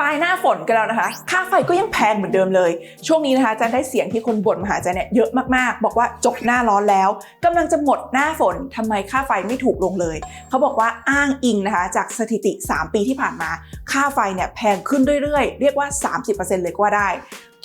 ปลายหน้าฝนกันแล้วนะคะ ค่าไฟก็ยังแพงเหมือนเดิมเลย ช่วงนี้นะคะจันได้เสียงที่คนบ่นมาหาจันเนี่ยเยอะมากๆ บอกว่าจบหน้าร้อนแล้วกำลังจะหมดหน้าฝนทำไมค่าไฟไม่ถูกลงเลย เขาบอกว่าอ้างอิงนะคะ จากสถิติ 3 ปีที่ผ่านมา ค่าไฟเนี่ยแพงขึ้นเรื่อยๆ เรียกว่า 30%เลยก็ว่าได้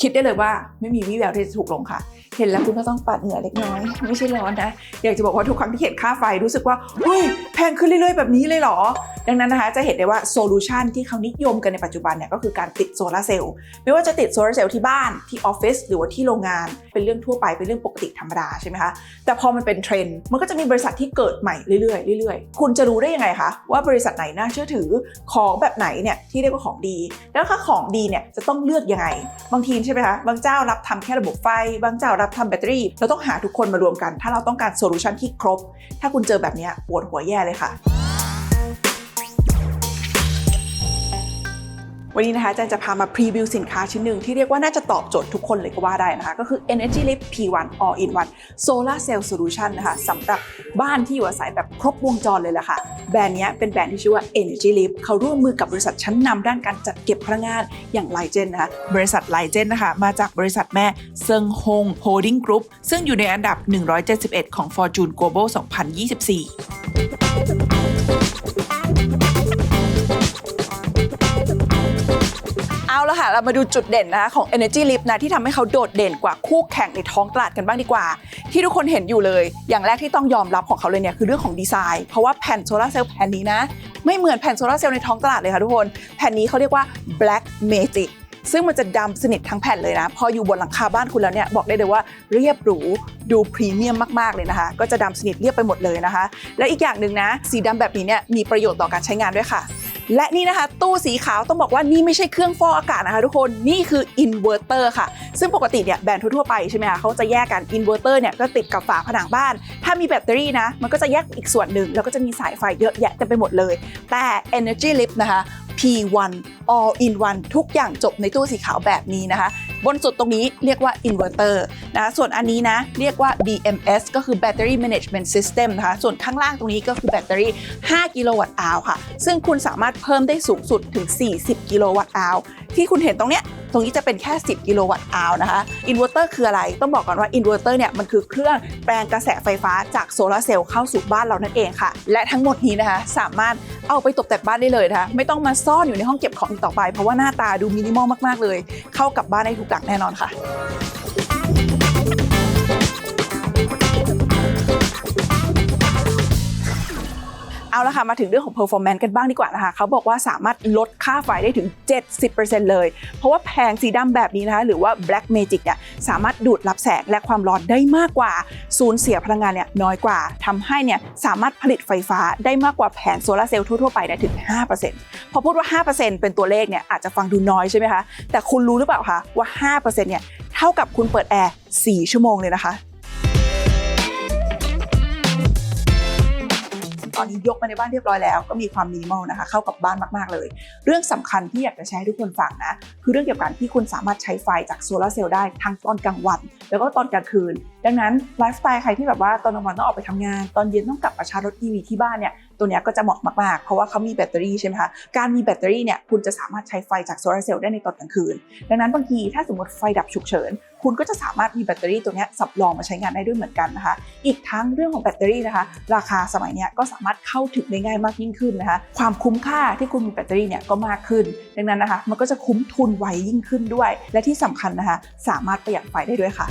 คิดได้เลยว่าไม่มีวี่แววที่จะถูกลงค่ะ เห็นแล้วคุณก็ต้องปัดเหงื่อเล็กน้อย ไม่ใช่ร้อนนะ อยากจะบอกว่าทุกครั้งที่เห็นค่าไฟรู้สึกว่าเฮ้ยแพงขึ้นเรื่อยๆแบบนี้เลยเหรอ ดังนั้นนะคะจะเห็นได้ว่าโซลูชันที่เขานิยมกันในปัจจุบันเนี่ยก็คือการติดโซลาร์เซลล์ไม่ว่าจะติดโซลาร์เซลล์ที่บ้านที่ออฟฟิศหรือว่าที่โรงงาน เป็นเรื่องทั่วไปเป็นเรื่องปกติธรรมดาใช่ไหมคะแต่พอมันเป็นเทรนด์มันก็จะมีบริษัทที่เกิดใหม่เรื่อยๆเรื่อยๆ คุณจะรู้ได้ยังไงคะว่าบริษัทไหนน่าเชื่อถือของแบบไหนเนี่ยที่เรียกว่าของดี แล้วถ้าของดีเนี่ยจะต้องเลือกยังไง บางทีใช่ไหมคะบางเจ้ารับทำแค่ระบบไฟ บางเจ้ารับทำแบตเตอรี่เราต้องหาทุกคนมารวมกัน ถ้าเราต้องการโซลูชันที่ครบ ถ้าคุณเจอแบบนี้ปวดหัวแย่เลยค่ะ วันนี้นะคะจารย์จะพามาพรีวิวสินค้าชิ้นหนึ่งที่เรียกว่าน่าจะตอบโจทย์ทุกคนเลยก็ว่าได้นะคะ ก็คือ Energy Lift P1 All in One Solar Cell Solution นะคะสำหรับบ้านที่อยู่อาศัยแบบครบวงจรเลยแหละค่ะ แบรนด์นี้เป็นแบรนด์ที่ชื่อว่า Energy Lift เขาร่วมมือกับบริษัทชั้นนำด้านการจัดเก็บพลังงานอย่างไลเจนนะคะ บริษัทไลเจนนะคะ มาจากบริษัทแม่เซิงฮงโฮลดิ้งกรุ๊ปซึ่งอยู่ในอันดับ 171 ของ Fortune Global 2024 ละค่ะ เรามาดูจุดเด่นนะคะของ Energy Lift นะที่ทำให้เขาโดดเด่นกว่าคู่แข่งในท้องตลาดกันบ้างดีกว่า ที่ทุกคนเห็นอยู่เลย อย่างแรกที่ต้องยอมรับของเขาเลยเนี่ยคือเรื่องของดีไซน์ เพราะว่าแผ่นโซลาร์เซลล์แผ่นนี้นะ ไม่เหมือนแผ่นโซลาร์เซลล์ในท้องตลาดเลยค่ะทุกคน แผ่นนี้เขาเรียกว่า Black Magic ซึ่งมันจะดำสนิททั้งแผ่นเลยนะ พออยู่บนหลังคาบ้านคุณแล้วเนี่ยบอกได้เลยว่าเรียบหรูดูพรีเมียมมากๆเลยนะคะ ก็จะดำสนิทเรียบไปหมดเลยนะคะ และอีกอย่างหนึ่งนะ สีดำแบบนี้เนี่ยมีประโยชน์ต่อการใช้งานด้วยค่ะ และนี่นะคะ ตู้สีขาวต้องบอกว่านี่ไม่ใช่เครื่องฟอกอากาศนะคะทุกคนนี่คืออินเวอร์เตอร์ค่ะ ซึ่งปกติเนี่ยแบรนด์ทั่วไปใช่ไหมคะเขาจะแยกกันอินเวอร์เตอร์เนี่ยก็ติดกับฝาผนังบ้าน ถ้ามีแบตเตอรี่นะ มันก็จะแยกอีกส่วนหนึ่ง แล้วก็จะมีสายไฟเยอะแยะเต็มไปหมดเลย แต่ Energy Lift นะคะ P1 All in One ทุกอย่างจบในตู้สีขาวแบบนี้นะคะ บนสุดตรงนี้เรียกว่าอินเวอร์เตอร์นะส่วนอันนี้นะเรียกว่า BMS ก็คือ Battery Management System นะคะส่วนข้างล่างตรงนี้ก็คือแบตเตอรี่ 5 กิโลวัตต์อาวค่ะ ซึ่งคุณสามารถเพิ่มได้สูงสุดถึง 40 กิโลวัตต์อาวที่คุณเห็นตรงเนี้ย ตรงนี้จะเป็นแค่ 10 กิโลวัตต์อาวนะคะอินเวอร์เตอร์คืออะไร ต้องบอกก่อนว่าอินเวอร์เตอร์เนี่ยมันคือเครื่องแปลงกระแสไฟฟ้าจากโซลาเซลล์เข้าสู่บ้านเรานั่นเองค่ะ และทั้งหมดนี้นะคะ สามารถเอาไปตกแต่งบ้านได้เลยนะคะไม่ต้องมาซ่อนอยู่ในห้องเก็บของอีกต่อไป เพราะว่าหน้าตาดูมินิมอลมากๆเลย เข้ากับบ้านได้ทุกหลังแน่นอนค่ะ เอาละค่ะมาถึงเรื่องของ performance กันบ้างดีกว่านะคะเขาบอกว่าสามารถลดค่าไฟได้ถึง 70%เลย เพราะว่าแผงสีดำแบบนี้นะคะหรือว่า black magic เนี่ยสามารถดูดรับแสงและความร้อนได้มากกว่า สูญเสียพลังงานเนี่ยน้อยกว่าทำให้เนี่ยสามารถผลิตไฟฟ้าได้มากกว่าแผงโซลาร์เซลล์ทั่วๆไปได้ถึง 5%พอพูดว่า 5%เป็นตัวเลขเนี่ยอาจจะฟังดูน้อยใช่ไหมคะแต่คุณรู้หรือเปล่าคะว่า 5%เนี่ยเท่ากับคุณเปิดแอร์4ชั่วโมงเลยนะคะ ตอนนี้ยกมาในบ้านเรียบร้อยแล้ว ก็มีความมินิมอลนะคะ เข้ากับบ้านมากๆเลย เรื่องสำคัญที่อยากจะแชร์ให้ทุกคนฟังนะ คือเรื่องเกี่ยวกับการที่คุณสามารถใช้ไฟจากโซลาร์เซลล์ได้ทั้งตอนกลางวัน แล้วก็ตอนกลางคืน ดังนั้นไลฟ์สไตล์ใครที่แบบว่าตอนกลางวันต้องออกไปทำงาน ตอนเย็นต้องกลับมาชาร์จรถ EV ที่บ้านเนี่ย ตัวเนี้ยก็จะเหมาะมากๆ เพราะว่าเขามีแบตเตอรี่ใช่ไหมคะ การมีแบตเตอรี่เนี่ยคุณจะสามารถใช้ไฟจากโซลาร์เซลล์ได้ในตอนกลางคืน ดังนั้นบางทีถ้าสมมติไฟดับฉุกเฉิน คุณก็จะสามารถมีแบตเตอรี่ตัวนี้ยสำรองมาใช้งานได้ด้วยเหมือนกันนะคะ อีกทั้งเรื่องของแบตเตอรี่นะคะ ราคาสมัยนี้ก็สามารถเข้าถึงได้ง่ายมากยิ่งขึ้นนะคะ ความคุ้มค่าที่คุณมีแบตเตอรี่เนี่ยก็มากขึ้น ดังนั้นนะคะ มันก็จะคุ้มทุนไวยิ่งขึ้นด้วย และที่สำคัญนะคะ สามารถประหยัดไฟได้ด้วยค่ะ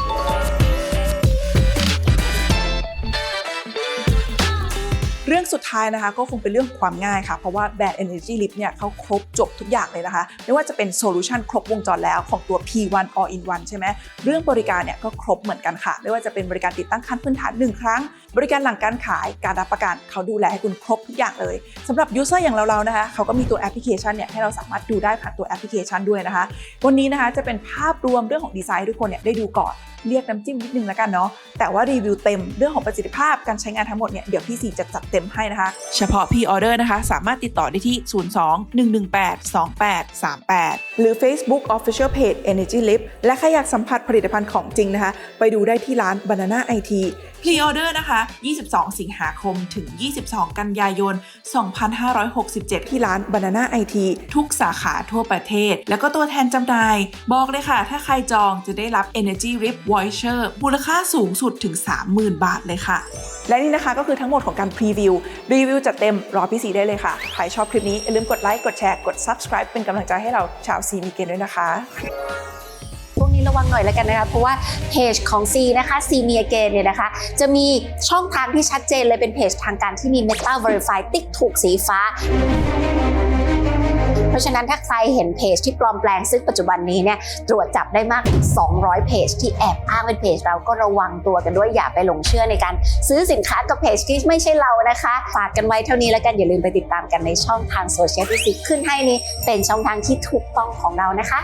เรื่องสุดท้ายนะคะก็คงเป็นเรื่องความง่ายค่ะ เพราะว่าแบรนด์ Energy Lift เนี่ยเขาครบจบทุกอย่างเลยนะคะ ไม่ว่าจะเป็นโซลูชันครบวงจรแล้วของตัว P1 All in One ใช่ไหมเรื่องบริการเนี่ยก็ครบเหมือนกันค่ะ ไม่ว่าจะเป็นบริการติดตั้งขั้นพื้นฐาน 1 ครั้ง บริการหลังการขายการรับประกันเขาดูแลให้คุณครบทุกอย่างเลยสำหรับยูเซอร์อย่างเราๆนะคะเขาก็มีตัวแอปพลิเคชันเนี่ยให้เราสามารถดูได้ผ่านตัวแอปพลิเคชันด้วยนะคะ วันนี้นะคะจะเป็นภาพรวมเรื่องของดีไซน์ทุกคนเนี่ยได้ดูก่อนเรียกน้ำจิ้มนิดนึงแล้วกันเนาะแต่ว่ารีวิวเต็มเรื่องของประสิทธิภาพการใช้งานทั้งหมดเนี่ยเดี๋ยวพี่ซีจะจัดเต็มให้นะคะ เฉพาะ P Order นะคะ สามารถติดต่อได้ที่ 02-118-2838 หรือ Facebook Official Page Energy Lift และใครอยากสัมผัสผลิตภัณฑ์ของจริงนะคะ ไปดูได้ที่ร้าน Banana IT พรีออเดอร์นะคะ 22 สิงหาคมถึง 22 กันยายน 2567 ที่ร้าน Banana IT ทุกสาขาทั่วประเทศ แล้วก็ตัวแทนจำหน่าย บอกเลยค่ะ ถ้าใครจองจะได้รับ Energy Rip Voucher มูลค่าสูงสุดถึง 30,000 บาทเลยค่ะ และนี่นะคะก็คือทั้งหมดของการพรีวิว รีวิวจัดเต็มรอพี่ซีได้เลยค่ะ ใครชอบคลิปนี้อย่าลืมกดไลค์ กดแชร์ กด subscribe เป็นกำลังใจให้เราชาวซีมีเกนด้วยนะคะ ระวังหน่อยแล้วกันนะคะเพราะว่าเพจของ C นะคะ C มีเกนเนี่ยนะคะ จะมีช่องทางที่ชัดเจนเลยเป็นเพจทางการที่มี Meta Verify ติ๊กถูกสีฟ้าเพราะฉะนั้นถ้าใครเห็นเพจที่ปลอมแปลงซึ่งปัจจุบันนี้เนี่ยตรวจจับได้มากถึง200 เพจ ที่แอบอ้างเป็นเพจ เราก็ระวังตัวกันด้วยอย่าไปหลงเชื่อในการซื้อสินค้ากับเพจที่ไม่ใช่เรานะคะ ฝากกันไว้เท่านี้แล้วกันอย่าลืมไปติดตามกันในช่องทางโซเชียลที่สิขึ้นให้นี้เป็นช่องทางที่ถูกต้องของเรานะคะ